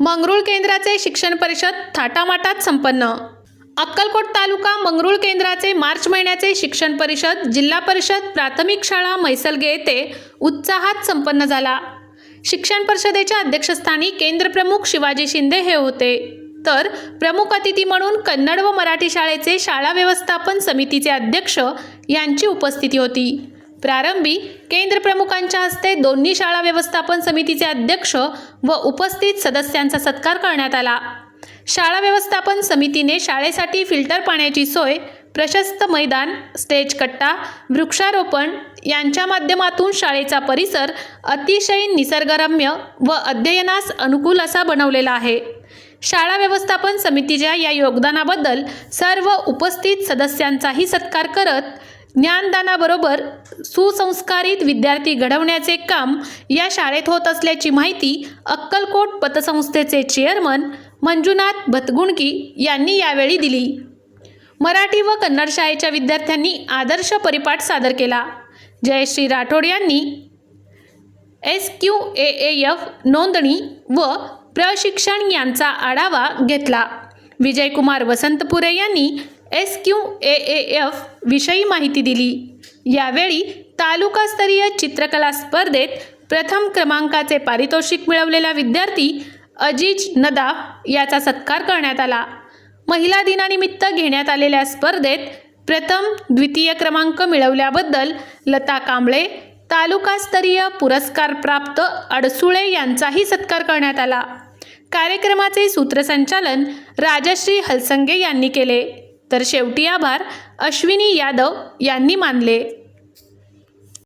मंगरुळ केंद्राचे शिक्षण परिषद थाटामाटात संपन्न. अक्कलकोट तालुका मंगरुळ केंद्राचे मार्च महिन्याचे शिक्षण परिषद जिल्हा परिषद प्राथमिक शाळा मैसलगे येथे उत्साहात संपन्न झाला. शिक्षण परिषदेच्या अध्यक्षस्थानी केंद्रप्रमुख शिवाजी शिंदे हे होते. तर प्रमुख अतिथी म्हणून कन्नड व मराठी शाळेचे शाळा व्यवस्थापन समितीचे अध्यक्ष यांची उपस्थिती होती. प्रारंभी केंद्र प्रमुखांच्या हस्ते दोन्ही शाळा व्यवस्थापन समितीचे अध्यक्ष व उपस्थित सदस्यांचा सत्कार करण्यात आला. शाळा व्यवस्थापन समितीने शाळेसाठी फिल्टर पाण्याची सोय प्रशस्त मैदान स्टेज कट्टा वृक्षारोपण यांच्या माध्यमातून शाळेचा परिसर अतिशय निसर्गरम्य व अध्ययनास अनुकूल असा बनवलेला आहे. शाळा व्यवस्थापन समितीच्या या योगदानाबद्दल सर्व उपस्थित सदस्यांचाही सत्कार करत ज्ञानदानाबरोबर सुसंस्कारित विद्यार्थी घडवण्याचे काम या शाळेत होत असल्याची माहिती अक्कलकोट पतसंस्थेचे चेअरमन मंजुनाथ भतगुणकी यांनी यावेळी दिली. मराठी व कन्नड शाळेच्या विद्यार्थ्यांनी आदर्श परिपाठ सादर केला. जयश्री राठोड यांनी एस क्यू ए एफ नोंदणी व प्रशिक्षण यांचा आढावा घेतला. विजयकुमार वसंतपुरे यांनी एस क्यू ए एफ विषयी माहिती दिली. यावेळी तालुकास्तरीय चित्रकला स्पर्धेत प्रथम क्रमांकाचे पारितोषिक मिळवलेला विद्यार्थी अजीज नदा याचा सत्कार करण्यात आला. महिला दिनानिमित्त घेण्यात आलेल्या स्पर्धेत प्रथम द्वितीय क्रमांक मिळवल्याबद्दल लता कांबळे तालुकास्तरीय पुरस्कार प्राप्त अडसुळे यांचाही सत्कार करण्यात आला. कार्यक्रमाचे सूत्रसंचालन राजश्री हलसंगे यांनी केले. तर शेवटी आभार अश्विनी यादव यांनी मानले.